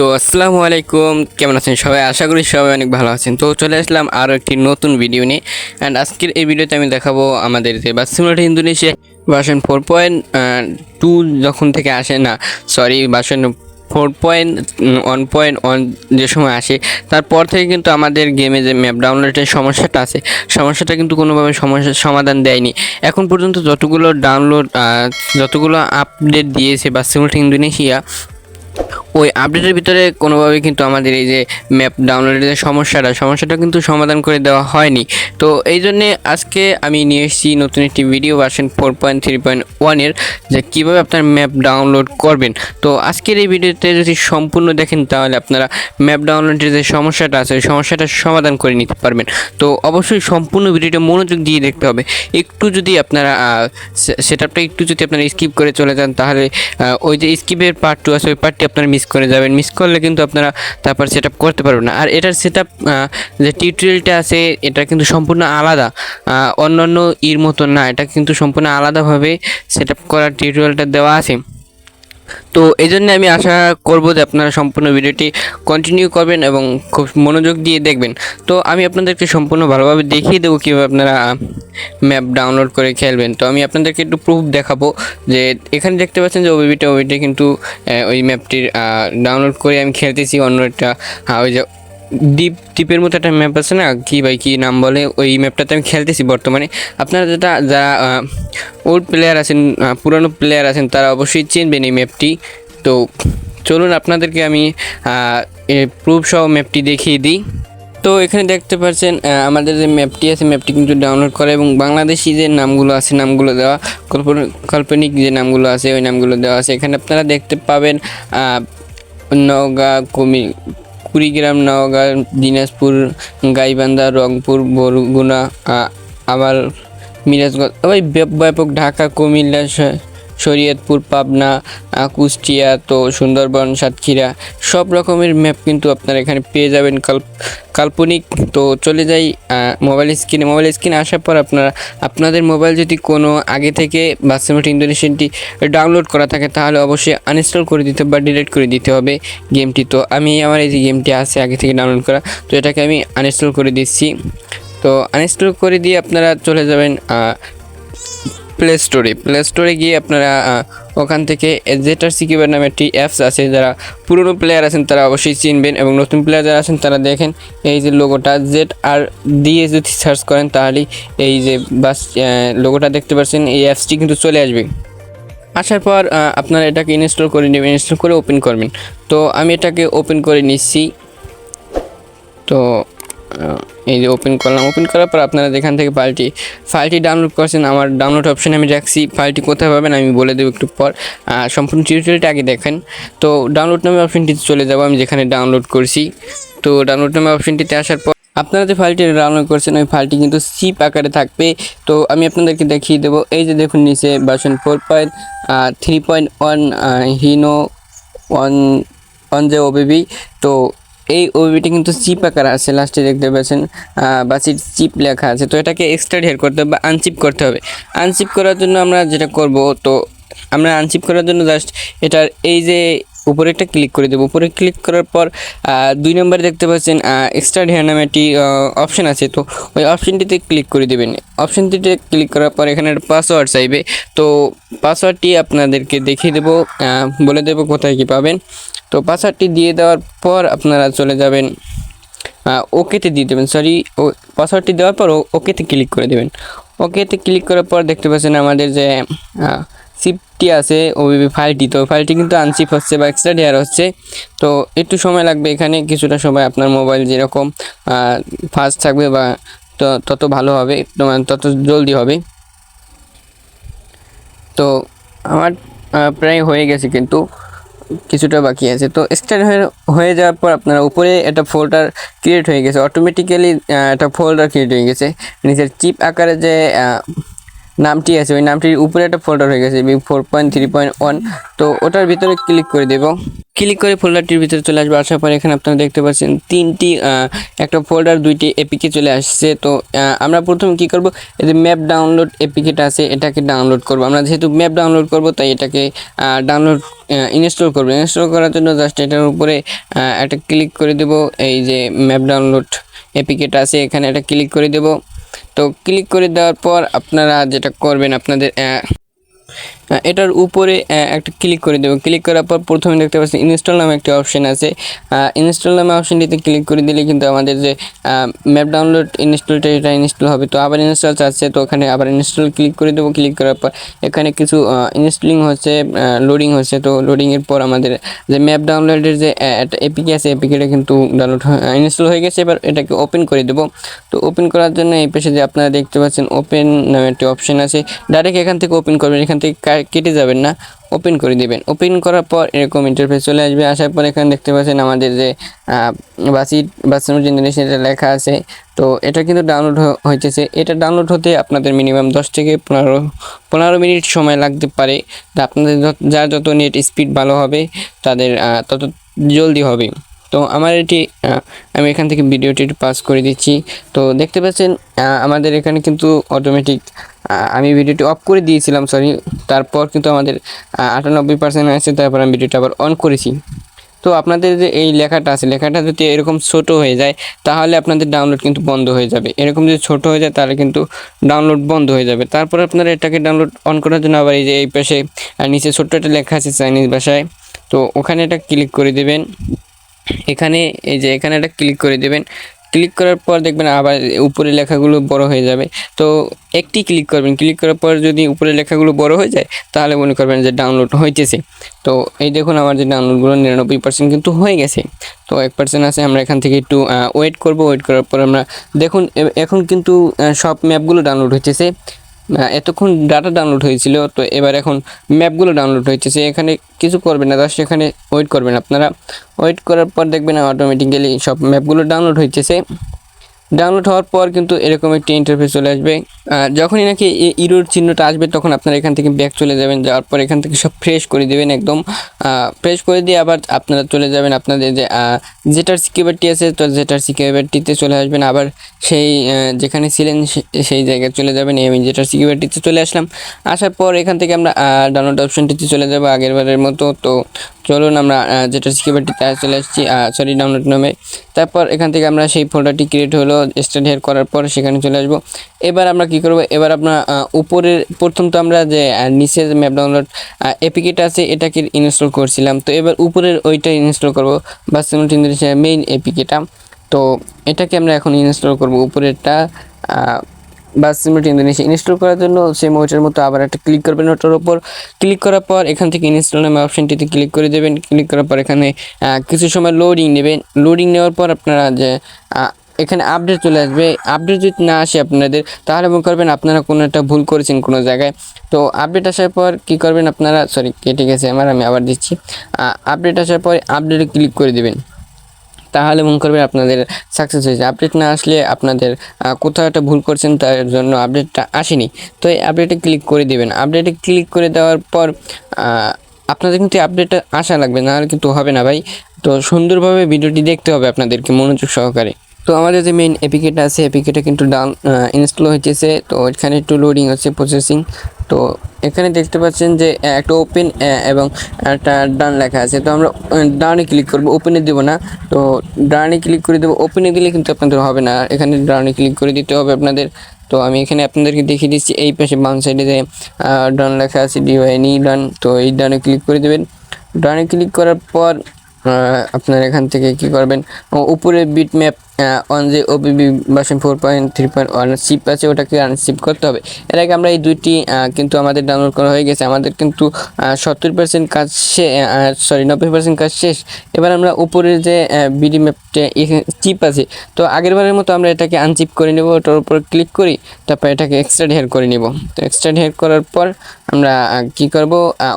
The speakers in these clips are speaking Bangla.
তো আসসালামু আলাইকুম। কেমন আছেন সবাই? আশা করি সবাই অনেক ভালো আছেন। তো চলে আসলাম আরও একটি নতুন ভিডিও নিয়ে। অ্যান্ড আজকের এই ভিডিওতে আমি দেখাবো আমাদের যে বাসিমুলেট Indonesia version four point two যখন থেকে আসে, না sorry version four point one point one যে সময় আসে, তারপর থেকে কিন্তু আমাদের গেমে যে ম্যাপ ডাউনলোডের সমস্যাটা আছে, সমস্যাটা কিন্তু কোনোভাবে সমস্যার সমাধান দেয়নি। এখন পর্যন্ত যতগুলো ডাউনলোড যতগুলো আপডেট দিয়েছে বা বাসিমুলেট ইন্দোনেশিয়া ওই আপডেটের ভিতরে কোনোভাবে কিন্তু আমাদের এই যে ম্যাপ ডাউনলোডের যে সমস্যাটা সমস্যাটা কিন্তু সমাধান করে দেওয়া হয়নি। তো এই জন্যে আজকে আমি নিয়ে এসেছি নতুন একটি video version four point three point ওয়ানের যে কীভাবে আপনার ম্যাপ ডাউনলোড করবেন। তো আজকের এই ভিডিওতে যদি সম্পূর্ণ দেখেন, তাহলে আপনারা ম্যাপ ডাউনলোডের যে সমস্যাটা আছে, ওই সমস্যাটা সমাধান করে নিতে পারবেন। তো অবশ্যই সম্পূর্ণ ভিডিওটা মনোযোগ দিয়ে দেখতে হবে। একটু যদি আপনারা সেটআপটা একটু যদি আপনারা স্কিপ করে চলে যান, তাহলে ওই যে স্কিপের পার্ট টু আছে, ওই পার্টটি আপনারা মিস করে যাবেন। মিস করলে কিন্তু আপনারা তারপর সেট করতে পারবেন না। আর এটার সেট আপ যে টিউটোরিয়ালটা আছে, এটা কিন্তু সম্পূর্ণ আলাদা। অন্য অন্য ইর মতো না, এটা কিন্তু সম্পূর্ণ আলাদাভাবে সেট করার টিউটোরিয়ালটা দেওয়া আছে। তো এই জন্য আমি আশা করব যে আপনারা সম্পূর্ণ ভিডিওটি কন্টিনিউ করবেন এবং খুব মনোযোগ দিয়ে দেখবেন। তো আমি আপনাদেরকে সম্পূর্ণ ভালোভাবে দেখিয়ে দেবো কীভাবে আপনারা ম্যাপ ডাউনলোড করে খেলবেন। তো আমি আপনাদেরকে একটু প্রুফ দেখাবো যে এখানে দেখতে পাচ্ছেন যে ওবিটা ওবিটা কিন্তু ওই ম্যাপটির ডাউনলোড করে আমি খেলতেছি অন্য একটা ওই যে ডিপ ডিপের মতো একটা ম্যাপ আছে না? কি ভাই কি নাম বলে? ওই ম্যাপটাতে আমি খেলতেছি বর্তমানে। আপনারা যেটা যারা ওল্ড প্লেয়ার আছেন পুরানো প্লেয়ার আছেন, তারা অবশ্যই চিনবেন এই ম্যাপটি তো চলুন আপনাদেরকে আমি প্রুফ সহ ম্যাপটি দেখিয়ে দিই। তো এখানে দেখতে পাচ্ছেন আমাদের যে ম্যাপটি আছে ম্যাপটি কিন্তু ডাউনলোড করা এবং বাংলাদেশি যে নামগুলো আছে, নামগুলো দেওয়া, কল্পন- কাল্পনিক যে নামগুলো আছে, ওই নামগুলো দেওয়া আছে। এখানে আপনারা দেখতে পাবেন নওগাঁ কুমি কুড়িগ্রাম নওগাঁ দিনাজপুর গাইবান্ধা রংপুর বরগুনা আবার মিরাজগঞ্জ ওই ব্যাপ- ব্যাপক ঢাকা কুমিল্লা শরীয়তপুর, পাবনা কুষ্টিয়া, তো সুন্দরবন, সাতক্ষীরা, সব রকমের ম্যাপ কিন্তু আপনারা এখানে পেয়ে যাবেন। কাল্প কাল্পনিক, তো চলে যাই মোবাইল স্ক্রিনে মোবাইল স্ক্রিনে আসার পর আপনারা, আপনাদের মোবাইল যদি কোনো আগে থেকে বাসেমেট ইন্দোনেশিয়ানটি ডাউনলোড করা থাকে, তাহলে অবশ্যই আনইনস্টল করে দিতে বা ডিলিট করে দিতে হবে গেমটি তো আমি আমার এই যে গেমটি আছে আগে থেকে ডাউনলোড করা, তো এটাকে আমি আনইনস্টল করে দিচ্ছি। তো আনইনস্টল করে দিয়ে আপনারা চলে যাবেন প্লে স্টোরে প্লে স্টোরে গিয়ে আপনারা ওখান থেকে জেটার সিকিউবার নামে একটি অ্যাপস আছে, যারা পুরনো প্লেয়ার আছেন তারা অবশ্যই চিনবেন এবং নতুন প্লেয়ার যারা আছেন তারা দেখেন এই যে লোগোটা জেড আর দিয়ে যদি সার্চ করেন তাহলেই এই যে বাস লোগোটা দেখতে পাচ্ছেন এই অ্যাপসটি কিন্তু চলে আসবে। আসার পর আপনারা এটাকে ইনস্টল করে নেবেন ইনস্টল করে ওপেন করবেন। তো আমি এটাকে ওপেন করে নিচ্ছি। তো এই যে ওপেন করলাম। ওপেন করার পর আপনারা যেখান থেকে ফাইলটি ফাইলটি ডাউনলোড করছেন, আমার ডাউনলোড অপশানে আমি রাখছি। ফাইলটি কোথায় পাবেন আমি বলে দেবো একটু পর। সম্পূর্ণ টিউটোরিয়ালটা আগে দেখেন। তো ডাউনলোড নামে অপশানটিতে চলে যাব, আমি যেখানে ডাউনলোড করছি। তো ডাউনলোড নামে অপশানটিতে আসার পর আপনারা যে ফাইলটি ডাউনলোড করছেন, ওই ফাইলটি কিন্তু সিপ আকারে থাকবে। তো আমি আপনাদেরকে দেখিয়ে দেবো, এই যে দেখুন নিচে version four point three point one Hino one one যে ওবিবি তো এই ওবিবিটা কিন্তু চিপ আকার আছে লাস্টে দেখতে পাচ্ছেন বাসির চিপ লেখা আছে। তো এটাকে এক্সট্রা হেয়ার করতে হবে বা আনচিপ করতে হবে। আনচিপ করার জন্য আমরা যেটা করব, তো আমরা আনচিপ করার জন্য জাস্ট এটার এই যে উপরে একটা ক্লিক করে দেবো। উপরে ক্লিক করার পর দুই নম্বরে দেখতে পাচ্ছেন এক্সট্রা হেয়ার নামে একটি অপশন আছে। তো ওই অপশনটিতে ক্লিক করে দেবেন। অপশনটিতে ক্লিক করার পর এখানে একটা পাসওয়ার্ড চাইবে। তো পাসওয়ার্ডটি আপনাদেরকে দেখিয়ে দেবো বলে দেবো কোথায় কী পাবেন। তো পাসওয়ার্ডটি দিয়ে দেওয়ার পর আপনারা চলে যাবেন ওকেতে দিয়ে দেবেন সরি ও পাসওয়ার্ডটি দেওয়ার পর ওকেতে ক্লিক করে দেবেন। ওকেতে ক্লিক করার পর দেখতে পাচ্ছেন আমাদের যে সিপটি আছে ওবিবি ফাইলটি তো ফাইলটি কিন্তু আনসিপ হচ্ছে বা এক্সট্রা ডেয়ার হচ্ছে। তো একটু সময় লাগবে এখানে, কিছুটা সময় আপনার মোবাইল যেরকম ফাস্ট থাকবে বা তত ভালো হবে তত জলদি হবে। তো আমার প্রায় হয়ে গেছে কিন্তু। কিছুটা বাকি আছে। তো স্টার্ট হয়ে হয়ে যাওয়ার পর আপনারা উপরে একটা ফোল্ডার ক্রিয়েট হয়ে গেছে। অটোমেটিক্যালি একটা ফোল্ডার ক্রিয়েট হয়ে গেছে। নিচের চিপ আকারে যে নামটি আছে, ওই নামটির উপরে একটা ফোল্ডার হয়ে গেছে four point three point one তো ওটার ভিতরে ক্লিক করে দেব। ক্লিক করে ফোল্ডারটির ভিতরে চলে আসবে। আসার পরে এখানে আপনারা দেখতে পাচ্ছেন তিনটি একটা ফোল্ডার দুইটি এপিকে চলে আসছে। তো আমরা প্রথমে কি করব? এই যে ম্যাপ ডাউনলোড এপিকেটা আছে, এটাকে ডাউনলোড করব। আমরা যেহেতু ম্যাপ ডাউনলোড করব, তাই এটাকে ডাউনলোড ইনস্টল করব। ইনস্টল করার জন্য জাস্ট এটার উপরে একটা ক্লিক করে দেব। এই যে ম্যাপ ডাউনলোড এপিকেটা আছে, এখানে একটা ক্লিক করে দেব। তো ক্লিক করে দেওয়ার পর আপনারা যেটা করবেন আপনাদের এটার উপরে একটা ক্লিক করে দেবো। ক্লিক করার পর প্রথমে দেখতে পাচ্ছেন ইনস্টল নামে একটি অপশন আছে। ইনস্টল নামে অপশনটিতে ক্লিক করে দিলে কিন্তু আমাদের যে ম্যাপ ডাউনলোড ইনস্টলটা এটা ইনস্টল হবে। তো আবার ইনস্টল চাচ্ছে, তো ওখানে আবার ইনস্টল ক্লিক করে দেবো। ক্লিক করার পর এখানে কিছু ইনস্টলিং হচ্ছে লোডিং হচ্ছে। তো লোডিংয়ের পর আমাদের যে ম্যাপ ডাউনলোডের যে একটা এপিকে আছে এপিকেটা কিন্তু ডাউনলোড ইনস্টল হয়ে গেছে। এবার এটাকে ওপেন করে দেবো। তো ওপেন করার জন্য এই পাশে যে আপনারা দেখতে পাচ্ছেন ওপেন নামে একটি অপশন আছে। ডাইরেক্ট এখান থেকে ওপেন করবেন। এখান থেকে কেটে যাবেন না ওপেন করে দিবেন। ওপেন করার পর এরকম ইন্টারফেস চলে আসবে। আসার পর এখানে দেখতে পাচ্ছেন আমাদের যে বাসি বাসনুর জেনারেশন এটা লেখা আছে। তো এটা কিন্তু ডাউনলোড হইতেছে। এটা ডাউনলোড হতে আপনাদের মিনিমাম দশ থেকে পনেরো পনেরো মিনিট সময় লাগতে পারে। তা আপনাদের যার যত নেট স্পিড ভালো হবে, তাদের তত জলদি হবে। তো আমার এটি আমি এখান থেকে ভিডিওটি পাস করে দিচ্ছি। তো দেখতে পাচ্ছেন আমাদের এখানে কিন্তু অটোমেটিক আমি ভিডিওটি অফ করে দিয়েছিলাম সরি তারপর কিন্তু আমাদের আটানব্বই পার্সেন্ট আছে তারপর আমি ভিডিওটা আবার অন করেছি। তো আপনাদের যে এই লেখাটা আছে, লেখাটা যদি এরকম ছোট হয়ে যায়, তাহলে আপনাদের ডাউনলোড কিন্তু বন্ধ হয়ে যাবে। এরকম যদি ছোট হয়ে যায়, তাহলে কিন্তু ডাউনলোড বন্ধ হয়ে যাবে। তারপর আপনারা এটাকে ডাউনলোড অন করার জন্য আবার এই যে এই পাশে আর নিচে ছোট্ট একটা লেখা আছে চাইনিজ ভাষায়। তো ওখানে এটা ক্লিক করে দেবেন। এখানে, এই যে এখানে এটা ক্লিক করে দেবেন। ক্লিক করার পর দেখবেন আবার উপরে লেখাগুলো বড় হয়ে যাবে। তো একটি ক্লিক করবেন ক্লিক করার পর যদি উপরে লেখাগুলো বড় হয়ে যায় তাহলে মনে করবেন যে ডাউনলোড হইতেছে। তো এই দেখুন আমার যে ডাউনলোডগুলো নিরানব্বই পার্সেন্ট কিন্তু হয়ে গেছে। তো এক পার্সেন্ট আছে আমরা এখান থেকে একটু ওয়েট করব। ওয়েট করার পর আমরা দেখুন এখন কিন্তু সব ম্যাপগুলো ডাউনলোড আহ, এতক্ষণ ডাটা ডাউনলোড হয়েছিল, তো এবার এখন ম্যাপগুলো ডাউনলোড হয়েছে। সে এখানে কিছু করবে না জাস্ট সেখানে ওয়েট করবেন। আপনারা ওয়েট করার পর দেখবেন অটোমেটিক্যালি সব ম্যাপগুলো ডাউনলোড হয়েছে ডাউনলোড হওয়ার পর কিন্তু এরকম একটি ইন্টারফেস চলে আসবে। যখনই নাকি ইরোর চিহ্নটা আসবে, তখন আপনারা এখান থেকে ব্যাক চলে যাবেন, যাওয়ার পর এখান থেকে সব ফ্রেশ করে দেবেন একদম। ফ্রেশ করে দিয়ে আবার আপনারা চলে যাবেন আপনাদের যে যেটার সিকিউরিটি আছে, তো যেটার সিকিউরিটিতে চলে আসবেন। আবার সেই যেখানে ছিলেন সেই জায়গায় চলে যাবেন। আমি যেটার সিকিউরিটিতে চলে আসলাম। আসার পর এখান থেকে আমরা ডাউনলোড অপশনটিতে চলে যাব আগের বারের মতো। তো চলুন আমরা যেটা সিকিউরিটিতে চলে আসছি সরি ডাউনলোড নামে। তারপর এখান থেকে আমরা সেই ফোল্ডারটি ক্রিয়েট হলো স্টার্ট হেয়ার করার পর সেখানে চলে আসব। এবার আমরা কি করব? এবার আপনার উপরের, প্রথম তো আমরা যে নিচে ম্যাপ ডাউনলোড এপিকেটা আছে, এটাকে ইনস্টল করছিলাম। তো এবার উপরের ওইটা ইনস্টল করব, বা মেইন এপিকেটা তো এটাকে আমরা এখন ইনস্টল করব উপরেরটা বা সিমুলেট ইন্দোনেশিয়া ইনস্টল করার জন্য সেম ওইটার মতো আবার একটা ক্লিক করবেন ওটার উপর। ক্লিক করার পর এখান থেকে ইনস্টল নামে অপশনটিতে ক্লিক করে দেবেন। ক্লিক করার পর এখানে কিছু সময় লোডিং নেবেন। লোডিং নেওয়ার পর আপনারা যে এখানে আপডেট চলে আসবে। আপডেট যদি না আসে আপনাদের, তাহলে মনে করবেন আপনারা কোনো একটা ভুল করেছেন কোনো জায়গায়। তো আপডেট আসার পর কি করবেন আপনারা? সরি কেটে গেছে আমার, আমি আবার দিচ্ছি। আপডেট আসার পর আপডেটে ক্লিক করে দেবেন। তাহলে মনে করবেন আপনাদের সাকসেস হয়েছে। আপডেট না আসলে আপনাদের কোথাও একটা ভুল করছেন তার জন্য আপডেটটা আসেনি। তো এই আপডেটে ক্লিক করে দেবেন। আপডেটে ক্লিক করে দেওয়ার পর আপনাদের কিন্তু আপডেটটা আসা লাগবে নাহলে কিন্তু হবে না ভাই। তো সুন্দরভাবে ভিডিওটি দেখতে হবে আপনাদেরকে, মনোযোগ সহকারে। তো আমাদের যে মেইন এপিকেটা আছে এপিকেটা কিন্তু ডাউন ইনস্টল হয়েছে তো এখানে একটু লোডিং হচ্ছে প্রসেসিং তো এখানে দেখতে পাচ্ছেন যে একটা ওপেন এবং একটা ডান লেখা আছে। তো আমরা ডানে ক্লিক করব ওপেনে দেবো না। তো ডানে ক্লিক করে দেবো ওপেনে দিলে কিন্তু আপনাদের হবে না। এখানে ডানে ক্লিক করে দিতে হবে আপনাদের। তো আমি এখানে আপনাদেরকে দেখিয়ে দিচ্ছি, এই পাশে বাম সাইডে যে ডান লেখা আছে ডিওয়াইনি ডান তো এই ডানে ক্লিক করে দেবেন। ডানে ক্লিক করার পর আপনার এখান থেকে কি করবেন? উপরে বিট ম্যাপ অন যে OBB version four point three point one zip আছে, ওটাকে আনশিপ করতে হবে। এর আগে আমরা এই দুইটি কিন্তু আমাদের ডাউনলোড করা হয়ে গেছে। আমাদের কিন্তু সত্তর পার্সেন্ট কাজ সরি নব্বই পার্সেন্ট কাজ শেষ। এবার আমরা উপরের যে বিডি ম্যাপটা চিপ আছে, তো আগের বারের মতো আমরা এটাকে আনচিপ করে নেব, ওটার উপর ক্লিক করি, তারপর এটাকে এক্সট্রা হেয়ার করে নেব। তো এক্সট্রা হেয়ার করার পর আমরা কি করব?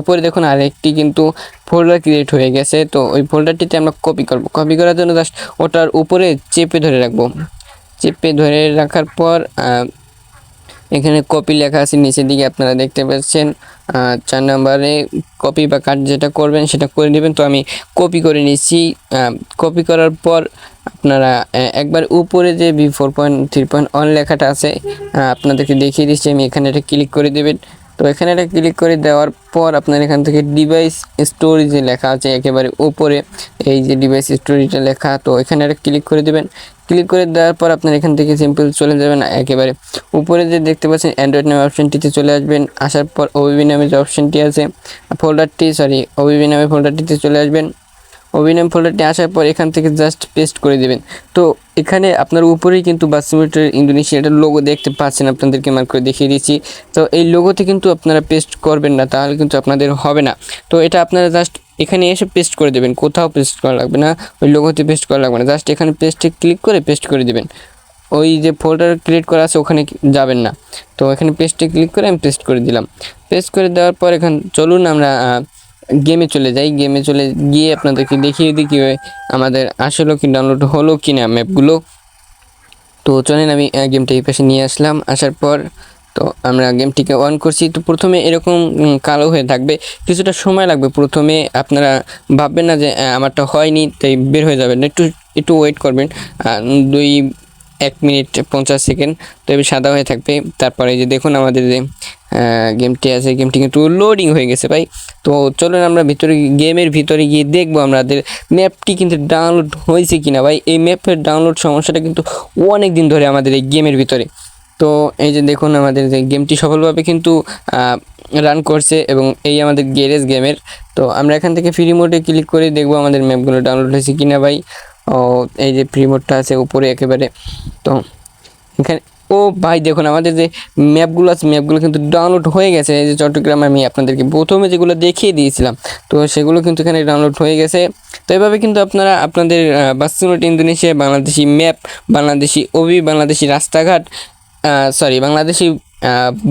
উপরে দেখুন আরেকটি কিন্তু ফোল্ডার ক্রিয়েট হয়ে গেছে। তো ওই ফোল্ডারটিতে আমরা কপি করব। কপি করার জন্য জাস্ট ওটার উপরে চেপে ধরে রাখব। চেপে ধরে রাখার পর এখানে কপি লেখা আছে, নিচের দিকে আপনারা দেখতে পাচ্ছেন চার নম্বরে কপি বা কাট যেটা করবেন সেটা করে নেবেন। তো আমি কপি করে নিচ্ছি কপি করার পর আপনারা একবার উপরে যে B four point three point one লেখাটা আছে আপনাদেরকে দেখিয়ে দিচ্ছি। আমি এখানে এটা ক্লিক করে দেবেন। তো এখানে এটা ক্লিক করে দেওয়ার পর আপনার এখান থেকে ডিভাইস স্টোরেজে লেখা আছে একেবারে উপরে, এই যে ডিভাইস স্টোরেজটা লেখা। তো এখানে একটা ক্লিক করে দেবেন। ক্লিক করে দেওয়ার পর আপনার এখান থেকে সিম্পল চলে যাবেন একেবারে উপরে যে দেখতে পাচ্ছেন অ্যান্ড্রয়েড নামে অপশনটিতে চলে আসবেন। আসার পর ওবিবি নামে যে অপশনটি আছে ফোল্ডারটি সরি ওবিবি নামে ফোল্ডারটিতে চলে আসবেন। অভিনয় ফোল্ডারটি আসার পর এখান থেকে জাস্ট পেস্ট করে দেবেন। তো এখানে আপনার উপরেই কিন্তু বাসিমিটার ইন্দোনেশিয়াটার লোগো দেখতে পাচ্ছেন, আপনাদেরকে মার্ক করে দেখিয়ে দিচ্ছি। তো এই লোগোতে কিন্তু আপনারা পেস্ট করবেন না, তাহলে কিন্তু আপনাদের হবে না। তো এটা আপনারা জাস্ট এখানে এসে পেস্ট করে দেবেন, কোথাও পেস্ট করা লাগবে না, ওই লোগোতে পেস্ট করা লাগবে না। জাস্ট এখানে পেস্টে ক্লিক করে পেস্ট করে দেবেন। ওই যে ফোল্ডার ক্রিয়েট করা আছে, ওখানে যাবেন না। তো এখানে পেস্টে ক্লিক করে আমি পেস্ট করে দিলাম। পেস্ট করে দেওয়ার পর এখান, চলুন আমরা গেমে চলে যাই গেমে চলে গিয়ে আপনাদেরকে দেখিয়ে দিই কীভাবে আমাদের আসলে কি ডাউনলোড হলো কি না ম্যাপগুলো তো চলেন আমি গেমটা এই পাশে নিয়ে আসলাম, আসার পর তো আমরা গেমটিকে অন করছি। তো প্রথমে এরকম কালো হয়ে থাকবে, কিছুটা সময় লাগবে প্রথমে। আপনারা ভাববেন না যে আমারটা হয়নি, তাই বের হয়ে যাবেন। একটু একটু ওয়েট করবেন দুই, এক মিনিট পঞ্চাশ সেকেন্ড তো এবার সাদা হয়ে থাকবে। তারপরে যে দেখুন আমাদের যে গেমটি আছে গেমটি কিন্তু লোডিং হয়ে গেছে ভাই। তো চলুন আমরা ভিতরে গেমের ভিতরে গিয়ে দেখব আমাদের ম্যাপটি কিন্তু ডাউনলোড হয়েছে কিনা ভাই। এই ম্যাপের ডাউনলোড সমস্যাটা কিন্তু অনেক দিন ধরে আমাদের এই গেমের ভিতরে। তো এই যে দেখুন, আমাদের যে গেমটি সফলভাবে কিন্তু রান করছে এবং এই আমাদের গ্যারেজ গেমের তো আমরা এখান থেকে ফ্রি মোডে ক্লিক করে দেখব আমাদের ম্যাপগুলো ডাউনলোড হয়েছে কিনা ভাই। ও, এই যে ফ্রি মোডটা আছে উপরে একেবারে। তো এখানে ভাই, দেখুন, আমাদের যে ম্যাপগুলো আছে ম্যাপগুলো কিন্তু ডাউনলোড হয়ে গেছে। এই যে চট্টগ্রাম আমি আপনাদেরকে প্রথমে যেগুলো দেখিয়ে দিয়েছিলাম, তো সেগুলো কিন্তু এখানে ডাউনলোড হয়ে গেছে। তো এভাবে কিন্তু আপনারা আপনাদের বাস্তুনট Indonesia, Bangladeshi map Bangladeshi Obi Bangladeshi রাস্তাঘাট সরি বাংলাদেশি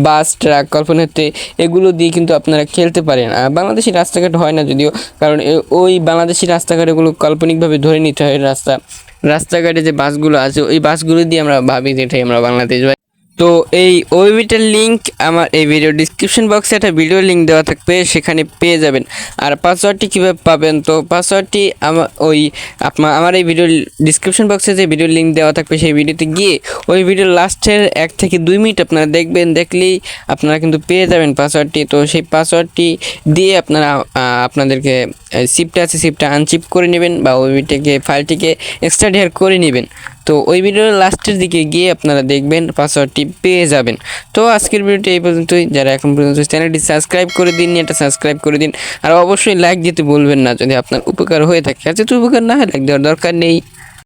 বাস ট্রাক কল্পনাতে এগুলো দিয়ে কিন্তু আপনারা খেলতে পারেন। বাংলাদেশি রাস্তাঘাট হয় না যদিও, কারণ ওই বাংলাদেশি রাস্তাঘাট এগুলো কাল্পনিকভাবে ধরে নিতে হয় রাস্তা। রাস্তাঘাটে যে বাসগুলো আছে ওই বাসগুলো দিয়ে আমরা ভাবি যে এটাই আমরা বাংলাদেশ তো এই ওয়েবিটার লিঙ্ক আমার এই ভিডিও ডিসক্রিপশন বক্সে একটা ভিডিও লিঙ্ক দেওয়া থাকবে, সেখানে পেয়ে যাবেন। আর পাসওয়ার্ডটি কীভাবে পাবেন? তো পাসওয়ার্ডটি আমার ওই আপনার আমার এই ভিডিও ডিসক্রিপশন বক্সে যে ভিডিও লিঙ্ক দেওয়া থাকবে, সেই ভিডিওতে গিয়ে ওই ভিডিওর লাস্টের এক থেকে দুই মিনিট আপনারা দেখবেন, দেখলেই আপনারা কিন্তু পেয়ে যাবেন পাসওয়ার্ডটি তো সেই পাসওয়ার্ডটি দিয়ে আপনারা আপনাদেরকে সিপটা আছে সিপটা আনচিপ করে নেবেন বা ওইটিকে ফাইলটিকে এক্সট্রা করে নেবেন। তো ওই ভিডিওর লাস্টের দিকে গিয়ে আপনারা দেখবেন পাসওয়ার্ডটি পেয়ে যাবেন। তো আজকের ভিডিওটি এই পর্যন্তই। যারা এখন পর্যন্ত চ্যানেলটি সাবস্ক্রাইব করে দিন এটা সাবস্ক্রাইব করে দিন। আর অবশ্যই লাইক দিতে বলবেন না যদি আপনার উপকার হয়ে থাকে। আর যদি উপকার না হয় লাইক দেওয়ার দরকার নেই।